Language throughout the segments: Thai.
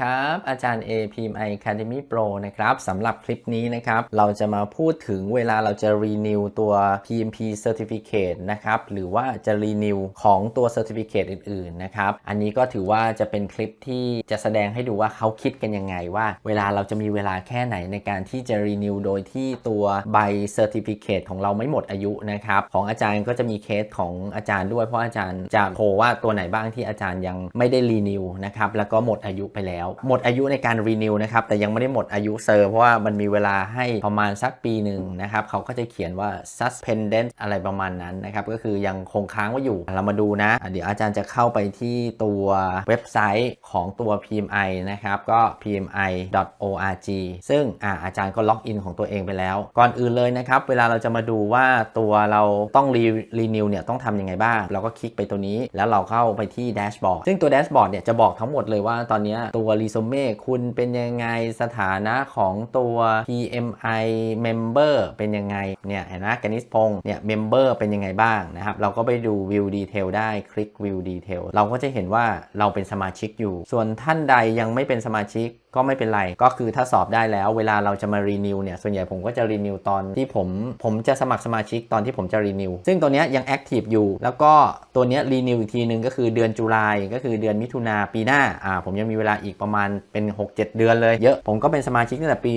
ครับ อาจารย์ A PMI Academy Pro นะครับสำหรับคลิปนี้นะครับ เราจะมาพูดถึงเวลาเราจะ renew ตัว PMP Certificate นะครับ หรือว่าจะ renew ของตัว Certificate อื่น ๆ นะครับ อันนี้ก็ถือว่าจะเป็นคลิปที่จะแสดงให้ดูว่าเขาคิดกันยังไงว่า เวลาเราจะมีเวลาแค่ไหนในการที่จะ renew โดยที่ตัวใบ Certificate ของเราไม่หมดอายุนะครับ ของอาจารย์ก็จะมีเคสของอาจารย์ด้วยเพราะอาจารย์จะโพลว่าตัวไหนบ้างที่อาจารย์ยังไม่ได้ renew นะครับแล้วก็หมดอายุไปแล้วหมดอายุในการ renew นะครับแต่ยังไม่ได้หมดอายุเซอร์เพราะว่ามันมีเวลาให้ประมาณสักปีหนึ่งนะครับเขาก็จะเขียนว่า suspended อะไรประมาณนั้นนะครับก็คือยังคงค้างไว้อยู่เรามาดูนะเดี๋ยวอาจารย์จะเข้าไปที่ตัวเว็บไซต์ของตัว PMI นะครับก็ pmi.org ซึ่งอาอาจารย์ก็ล็อกอินของตัวเองไปแล้ว ก่อนอื่นเลยนะครับเวลาเราจะมาดูว่าตัวเราต้อง re- renew เนี่ยต้องทำยังไงบ้าง เราก็คลิกไปตัวนี้แล้วเราเข้าไปที่แดชบอร์ดซึ่งตัวแดชบอร์ดเนี่ยจะบอกทั้งหมดเลยว่าตอนเนี้ยตัวรีโซเม่คุณเป็นยังไงสถานะของตัว PMI member เป็นยังไงเนี่ยเห็นะกนิสพงษ์เนี่ย member เป็นยังไงบ้างนะครับ เราก็ไปดู view detail ได้คลิก view detail เราก็จะเห็นว่าเราเป็นสมาชิกอยู่ ส่วนท่านใดยังไม่เป็นสมาชิกก็ไม่เป็นไร ก็คือถ้าสอบได้แล้ว เวลาเราจะมา renew เนี่ย ส่วนใหญ่ผมก็จะ renew ตอนที่ผม ผมจะสมัครสมาชิกตอนที่ผมจะ renew ซึ่งตัวเนี้ยยัง active อยู่ แล้วก็ตัวเนี้ย renew อีกทีนึงก็คือเดือนจุลายก็คือเดือนมิถุนาปีหน้า อ่า ผมยังมีเวลาอีกประมาณเป็น 6-7 เดือนเลย เยอะ ผมก็เป็นสมาชิกตั้งแต่ปี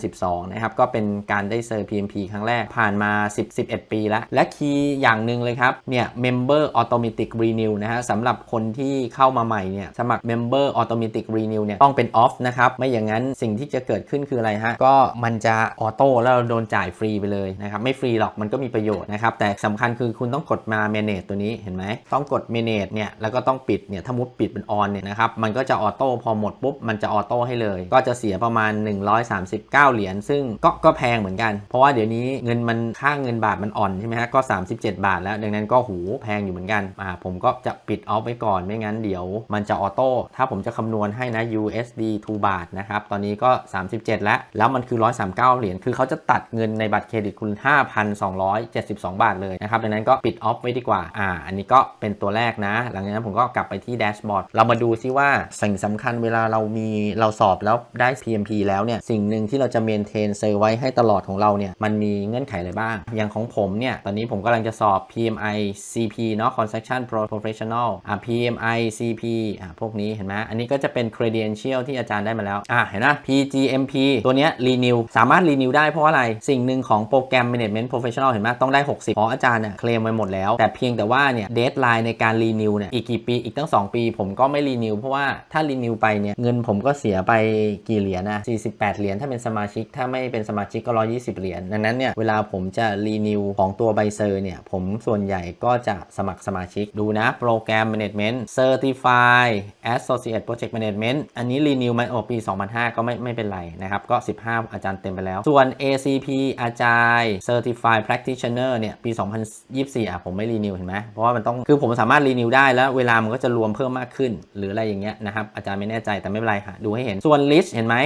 2012 นะครับ ก็เป็นการได้เซอร์ PMP ครั้งแรก ผ่านมา 10 11 ปีแล้ว และคีย์อย่างหนึ่งเลยครับ เนี่ย member automatic renew นะฮะสำหรับคนที่เข้ามาใหม่เนี่ย สมัคร member automatic renew เนี่ย ต้องเป็น off นะครับ ไม่อย่างนั้นสิ่งที่จะเกิดขึ้นคืออะไรฮะ ก็มันจะออโต้แล้วเราโดนจ่ายฟรีไปเลยนะครับ ไม่ฟรีหรอกมันก็มีประโยชน์นะครับ แต่สำคัญคือคุณต้องกดมา manage ตัวนี้เห็นไหม ต้องกด manage เนี่ย แล้วก็ต้องปิดเนี่ย ถ้ามุดปิดเป็น on เนี่ยนะครับ มันก็จะออโต้พอหมดปุ๊บ มันจะออโต้ให้เลย ก็จะเสียประมาณ 139 เหรียญ ซึ่งก็ก็แพงเหมือนกัน เพราะว่าเดี๋ยวนี้เงินมันค่าเงินบาทมันอ่อนใช่ไหมฮะ ก็ 37 บาทแล้ว ดังนั้นก็หูแพงอยู่เหมือนกัน อ่า ผมก็จะปิดออฟไว้ก่อน ไม่งั้นเดี๋ยว มันจะออโต้ ถ้าผมจะคำนวณให้นะ USD 2บาทนะครับ ตอนนี้ก็ 37 แล้ว แล้วมันคือ 139 เหรียญ คือเขาจะตัดเงินในบัตรเครดิตคุณ 5,272 บาทเลยนะครับ ดังนั้นก็ปิดออฟไว้ดีกว่า อ่า อันนี้ก็เป็นตัวแรกนะ หลังจากนั้นผมก็กลับไปที่แดชบอร์ด เรามาดูซิว่าสิ่งสำคัญเวลาเรามีเราสอบแล้วได้ PMP แล้วเนี่ย สิ่งหนึ่งที่เราจะเมนเทนเซอร์ไว้ให้ตลอดของเราเนี่ย มันมีเงื่อนไขอะไรบ้าง อย่างของผมเนี่ย ตอนนี้ผมกำลังจะสอบ PMI CP เนาะ Construction Pro Professional อ่า PMI CP อ่าพวกนี้เห็นไหมอันนี้ก็จะเป็น credential ที่อาจารย์ได้มาแล้ว อ่าเห็นไหม PGMP ตัวเนี้ย renew สามารถ renew ได้เพราะอะไร สิ่งหนึ่งของโปรแกรม Management Professional เห็นไหมต้องได้ 60เพราะอาจารย์เนี่ยเคลมไว้หมดแล้ว แต่เพียงแต่ว่าเนี่ย deadline ในการ renew เนี่ยอีกกี่ปีอีกตั้ง 2 ปี ผมก็ไม่ renew เพราะว่าถ้า renew ไปเนี่ยเงินผมก็เสียไปกี่เหรียญนะ48 เหรียญถ้าเป็นสมาชิก ถ้าไม่เป็นสมาชิกก็ 120 เหรียญดังนั้นเนี่ยเวลาผมจะ renew ของตัวใบเซอร์เนี่ยผมส่วนใหญ่ก็จะสมัครสมาชิกดูนะโปรแกรม Management Certify Associate Project Management อันนี้ renew มาโอปี 2005 ก็ไม่ไม่เป็นไรนะครับ ก็ 15 อาจารย์เต็มไปแล้ว ส่วน ACP อาจารย์ Certified Practitioner เนี่ย ปี 2024 อะ ผมไม่ renew เห็นไหม เพราะว่ามันต้อง คือผมสามารถ renew ได้แล้วเวลามันก็จะรวมเพิ่มมากขึ้น หรืออะไรอย่างเงี้ยนะครับ อาจารย์ไม่แน่ใจแต่ไม่เป็นไรหาดูให้เห็น ส่วน list เห็นไหม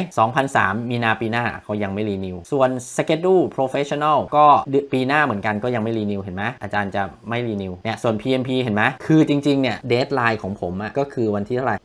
2003 มีนาปีหน้าเขายังไม่ renew ส่วน schedule professional ก็ปีหน้าเหมือนกันก็ยังไม่ renew เห็นไหมอาจารย์จะไม่ renew เนี่ย ส่วน PMP เห็นไหมคือจริงๆ เนี่ย deadline ของผมอะก็คือวันที่เท่าไหร่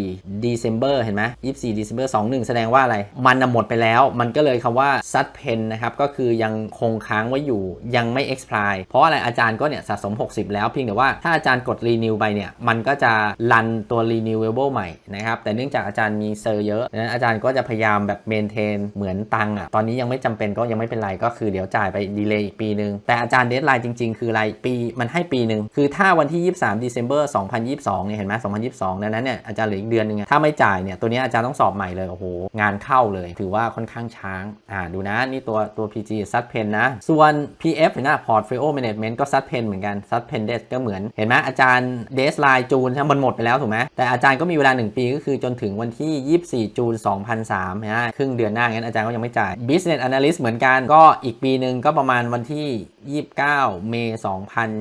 24 December เห็นไหม24 December 21 แสดงว่าอะไร มันหมดไปแล้ว มันก็เลยคำว่า suspend นะครับ ก็คือยังคงค้างไว้อยู่ ยังไม่ expire เพราะอะไรอาจารย์ก็เนี่ยสะสม 60 แล้วเพียงแต่ว่าถ้าอาจารย์กด renew ไปเนี่ย มันก็จะรันตัว renewable ใหม่นะครับ แต่เนื่องจากอาจารย์มีเซอร์เยอะนั้นอาจารย์ก็จะพยายามแบบ maintain เหมือนตังค์อะตอนนี้ยังไม่จำเป็นก็ยังไม่เป็นไร ก็คือเดี๋ยวจ่ายไปดีเลย์อีกปีนึง แต่อาจารย์เดทไลน์จริง ๆ คืออะไร ปีมันให้ปีหนึ่ง คือถ้าวันที่ 23 December 2022 เนี่ย เห็นไหม2022ดังนั้นเนี่ยอาจารย์เหลืออีกเดือนนึงถ้าไม่จ่ายเนี่ย ตัวนี้อาจารย์ต้องสอบใหม่เลย โอ้โห งานเข้าเลย ถือว่าค่อนข้างช้าง อ่า ดูนะ นี่ตัวตัว PG ซัดเพนนะ ส่วน PF นไหม Portfolio Management ก็ซัดเพนเหมือนกันซัดเพนเดสก็เหมือน เห็นไหมอาจารย์เดสไลน์จูนมันหมดไปแล้วถูกไหมแต่อาจารย์ก็มีเวลา 1 ปีก็คือจนถึงวันที่ 24 จูน 2003นะครึ่งเดือนหน้างั้นอาจารย์ก็ยังไม่จ่าย Business Analyst เหมือนกันก็อีกปีหนึ่งก็ประมาณวันที่ 29 เมษ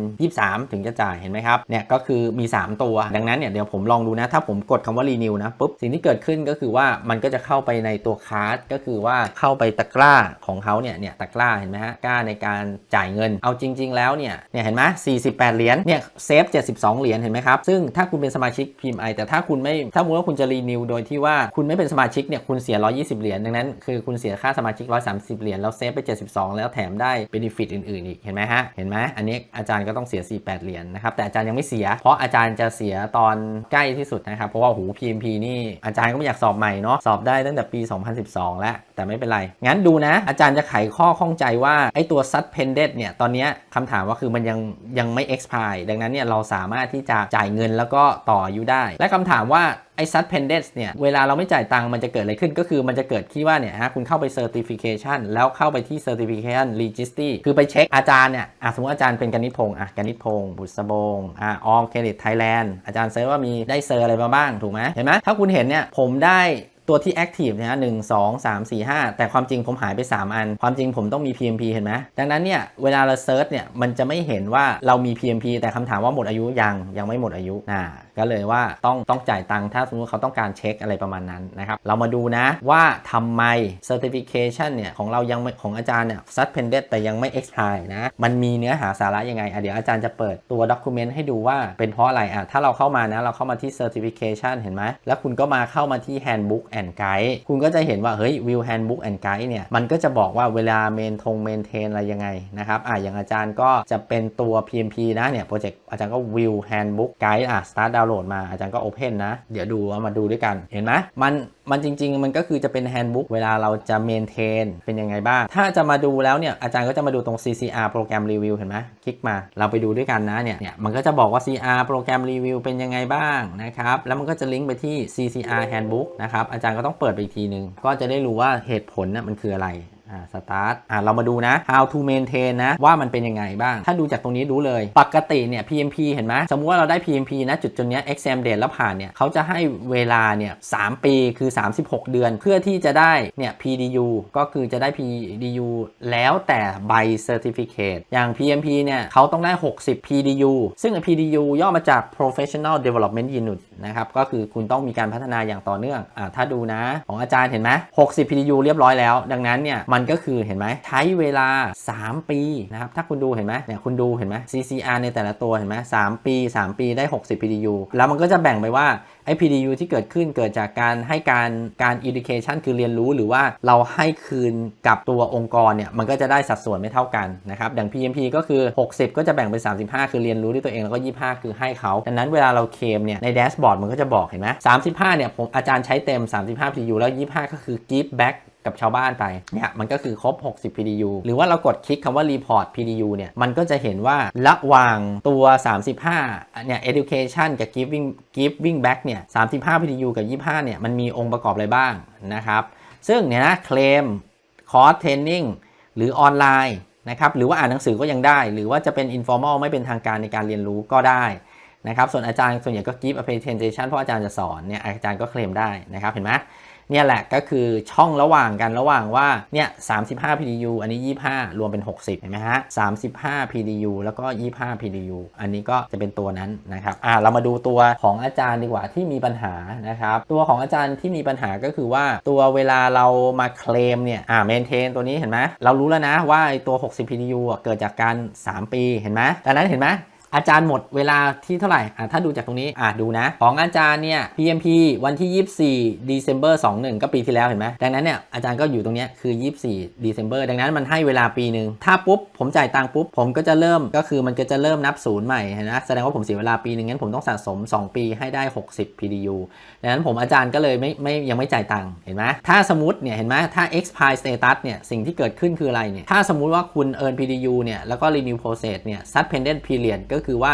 2023 ถึงจะจ่ายเห็นไหมครับเนี่ยก็คือมี 3 ตัว ดังนั้นเนี่ยเดี๋ยวผมลองดูนะถ้าผมกดคำว่า renew นะปุ๊บสิ่งที่เกิดขึ้นก็คือว่ามันก็จะเข้าไปในตัวคาร์ดก็คือว่าเข้าไปตะกร้าของเขาเนี่ยเนี่ยตะกร้าเห็นไหมฮะกร้าในการจ่ายเงิน เอาจริง ๆ แล้วเนี่ยเนี่ยเห็นไหม48 เหรียญเนี่ยเซฟ72 เหรียญเห็นไหมครับ ซึ่งถ้าคุณเป็นสมาชิก PMI แต่ถ้าคุณไม่ถ้าสมมติว่าคุณจะรีนิวโดยที่ว่าคุณไม่เป็นสมาชิกเนี่ยคุณเสีย 120 เหรียญดังนั้นคือคุณเสียค่าสมาชิก 130 เหรียญแล้วเซฟไป 72 แล้วแถมได้เบนฟิตอื่นๆอีกเห็นไหมฮะเห็นไหมอันนี้อาจารย์ก็ต้องเสีย 48 เหรียญนะครับแต่อาจารย์ยังไม่เสีย เพราะอาจารย์จะเสียตอนใกล้ที่สุดนะครับเพราะว่าหู PMP นี่อาจารย์ก็ไม่อยากสอบใหม่เนาะสอบได้ตั้งแต่ปี 2012 แล้ว แต่ไม่เป็นไร งั้นดูนะ อาจารย์จะไขข้อข้องใจว่า ไอ้ตัว suspended เนี่ย ตอนนี้คำถามว่าคือมันยังยังไม่ expire ดังนั้นเนี่ยเราสามารถที่จะจ่ายเงินแล้วก็ต่ออายุได้ และคำถามว่า ไอ้ suspended เนี่ย เวลาเราไม่จ่ายตังค์มันจะเกิดอะไรขึ้นก็คือมันจะเกิดที่ว่าเนี่ยฮะคุณเข้าไป certification แล้วเข้าไปที่ certification registry คือไปเช็คอาจารย์เนี่ยอะสมมติอาจารย์เป็นกนิษฐพงศ์อะกนิษฐพงศ์บุษบงอะออมเครดิตไทยแลนด์อาจารย์เซิร์ชว่ามีได้เซอร์อะไรมาบ้างถูกไหมเห็นไหมถ้าคุณเห็นเนี่ยผมได้ตัวที่ Active นะฮะหนึ่งสองสามสี่ห้าแต่ความจริงผมหายไป 3 อัน ความจริงผมต้องมี PMP เห็นไหมดังนั้นเนี่ย เวลาเราเซิร์ชเนี่ย มันจะไม่เห็นว่าเรามี PMP แต่คำถามว่าหมดอายุยังยังไม่หมดอายุอ่า ก็เลยว่าต้องต้องจ่ายตังค์ถ้าสมมติเขาต้องการเช็คอะไรประมาณนั้นนะครับ เรามาดูนะว่าทำไม Certification เนี่ยของเรายังของอาจารย์เนี่ย suspended แต่ยังไม่ expire นะ มันมีเนื้อหาสาระยังไงเดี๋ยวอาจารย์จะเปิดตัว document ให้ดูว่าเป็นเพราะอะไรอะถ้าเราเข้ามานะเราเข้ามาที่ certification เห็นไหมแล้วคุณก็มาเข้ามาที่ handbook and guide คุณก็จะเห็นว่าเฮ้ย view handbook and guide เนี่ยมันก็จะบอกว่าเวลาเมนทงเมนเทนอะไรยังไงนะครับอะอย่างอาจารย์ก็จะเป็นตัว PMP นะเนี่ยโปรเจกต์อาจารย์ก็ view handbook guide อะ start download โหลดมาอาจารย์ก็ open นนะ เดี๋ยวดูว่ามาดูด้วยกันเห็นไหมมันมันจริง ๆ มันก็คือจะเป็น handbook เวลาเราจะ maintain เป็นยังไงบ้าง ถ้าจะมาดูแล้วเนี่ยอาจารย์ก็จะมาดูตรง CCR โปรแกรมรีวิวเห็นไหมคลิกมาเราไปดูด้วยกันนะเนี่ยเนี่ยมันก็จะบอกว่า CR โปรแกรมรีวิวเป็นยังไงบ้างนะครับแล้วมันก็จะลิงก์ไปที่ CCR handbook นะครับอาจารย์ก็ต้องเปิดไปอีกทีหนึ่งก็จะได้รู้ว่าเหตุผลน่ะมันคืออะไร อ่าสตาร์ทอ่าเรามาดูนะ how to maintain นะ ว่ามันเป็นยังไงบ้าง ถ้าดูจากตรงนี้รู้เลย ปกติเนี่ย PMP เห็นไหมสมมุติว่าเราได้ PMP นะ จุดจนเนี้ย exam date แล้วผ่านเนี่ยเขาจะให้เวลาเนี่ย3ปีคือ 36 เดือน เพื่อที่จะได้เนี่ย PDU ก็คือจะได้ PDU แล้วแต่ใบ certificate อย่าง PMP เนี่ยเขาต้องได้ 60 PDU ซึ่ง PDU ย่อมาจาก professional development unit นะครับ ก็คือคุณต้องมีการพัฒนาอย่างต่อเนื่องอ่าถ้าดูนะ ของอาจารย์เห็นไหม60 PDU เรียบร้อยแล้ว ดังนั้นเนี่ยมันก็คือเห็นไหมใช้เวลา 3 ปีนะครับถ้าคุณดูเห็นไหมเนี่ยคุณดูเห็นไหม CCR ในแต่ละตัวเห็นไหม3ปี 3 ปีได้ 60 PDU แล้วมันก็จะแบ่งไปว่า PDU ที่เกิดขึ้นเกิดจากการให้การการ education คือเรียนรู้หรือว่าเราให้คืนกับตัวองค์กรเนี่ยมันก็จะได้สัดส่วนไม่เท่ากันนะครับอย่าง PMP ก็คือ 60 ก็จะแบ่งเป็น 35 คือเรียนรู้ด้วยตัวเองแล้วก็ 25 คือให้เขาดังนั้นเวลาเราเคมเนี่ยในแดชบอร์ดมันก็จะบอกเห็นไหม35 เนี่ยผมอาจารย์ใช้เต็ม 35 PDU แล้ว 25 ก็คือ give back กับชาวบ้านไปเนี่ยมันก็คือครบ 60 PDU หรือว่าเรากดคลิกคำว่า report PDU เนี่ยมันก็จะเห็นว่าระหว่างตัว 35เนี่ย education กับ giving giving back เนี่ย35 PTU กับ 25 เนี่ย มันมีองค์ประกอบอะไรบ้างนะครับ ซึ่งเนี่ยนะเคลมคอร์สเทรนนิ่งหรือออนไลน์นะครับหรือว่าอ่านหนังสือก็ยังได้ หรือว่าจะเป็น informal ไม่เป็นทางการในการเรียนรู้ก็ได้นะครับ ส่วนอาจารย์ส่วนใหญ่ก็ give a presentation เพราะอาจารย์จะสอนเนี่ยอาจารย์ก็เคลมได้นะครับเห็นไหม เนี่ยแหละก็คือช่องระหว่างกันระหว่างว่าเนี่ย35 PDU อันนี้ 25 รวมเป็น 60 เห็นไหมฮะ 35 PDU แล้วก็ 25 PDU อันนี้ก็จะเป็นตัวนั้นนะครับอ่าเรามาดูตัวของอาจารย์ดีกว่าที่มีปัญหานะครับ ตัวของอาจารย์ที่มีปัญหาก็คือว่าตัวเวลาเรามาเคลมเนี่ยอ่าเมนเทนตัวนี้เห็นไหมเรารู้แล้วนะว่าไอ้ตัว 60 PDU เกิดจากการ 3 ปีเห็นไหมดังนั้นเห็นไหม อาจารย์หมดเวลาที่เท่าไหร่อะถ้าดูจากตรงนี้อะดูนะ ของอาจารย์เนี่ย PMP วันที่ 24 December 21 ก็ปีที่แล้วเห็นไหมดังนั้นเนี่ยอาจารย์ก็อยู่ตรงนี้คือ 24 December ดังนั้นมันให้เวลาปีหนึ่งถ้าปุ๊บผมจ่ายตังค์ปุ๊บ ผมก็จะเริ่มก็คือมันก็จะเริ่มนับศูนย์ใหม่เห็นไหมแสดงว่าผมเสียเวลาปีหนึ่งงั้นผมต้องสะสม 2 ปีให้ได้ 60 PDU ดังนั้นผมอาจารย์ก็เลยไม่ไม่ยังไม่จ่ายตังค์เห็นไหมถ้าสมมติเนี่ยเห็นไหมถ้า expire status เนี่ยสิ่งที่เกิดขึ้นคืออะไรเนี่ยถ้าสมมติว่าคุณ earn PDU เนี่ยแล้วก็ renew process เนี่ย suspended period ก็็คือว่า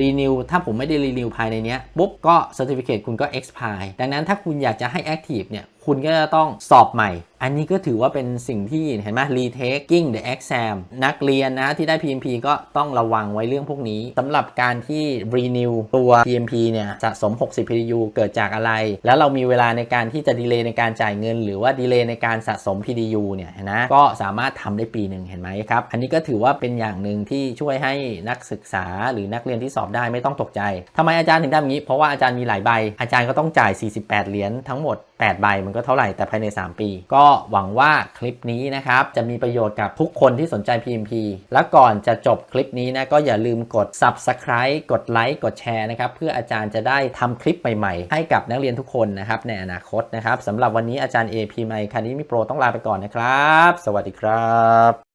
รีนิวถ้าผมไม่ได้รีนิวภายในนี้ปุ๊บก็ certificate คุณก็ expire ดังนั้นถ้าคุณอยากจะให้ active เนี่ย คุณก็จะต้องสอบใหม่ อันนี้ก็ถือว่าเป็นสิ่งที่เห็นไหม retaking the exam นักเรียนนะที่ได้ PMP ก็ต้องระวังไว้เรื่องพวกนี้สำหรับการที่ renew ตัว PMP เนี่ยสะสม 60 PDU เกิดจากอะไร แล้วเรามีเวลาในการที่จะดีเลย์ในการจ่ายเงิน หรือว่าดีเลย์ในการสะสม PDU เนี่ยนะก็สามารถทำได้ปีหนึ่งเห็นไหมครับ อันนี้ก็ถือว่าเป็นอย่างหนึ่งที่ช่วยให้นักศึกษาหรือนักเรียนที่สอบได้ไม่ต้องตกใจทำไมอาจารย์ถึงทำอย่างนี้ เพราะว่าอาจารย์มีหลายใบ อาจารย์ก็ต้องจ่าย 48 เหรียญทั้งหมด 8 ใบมันก็เท่าไหร่แต่ภายใน 3 ปี ก็หวังว่าคลิปนี้นะครับจะมีประโยชน์กับทุกคนที่สนใจ PMP และก่อนจะจบคลิปนี้นะก็อย่าลืมกด subscribe กดไลค์กดแชร์นะครับเพื่ออาจารย์จะได้ทำคลิปใหม่ๆ ให้กับนักเรียนทุกคนนะครับในอนาคตนะครับสำหรับวันนี้อาจารย์ AP ไมค์คานิมิโปรต้องลาไปก่อนนะครับ สวัสดีครับ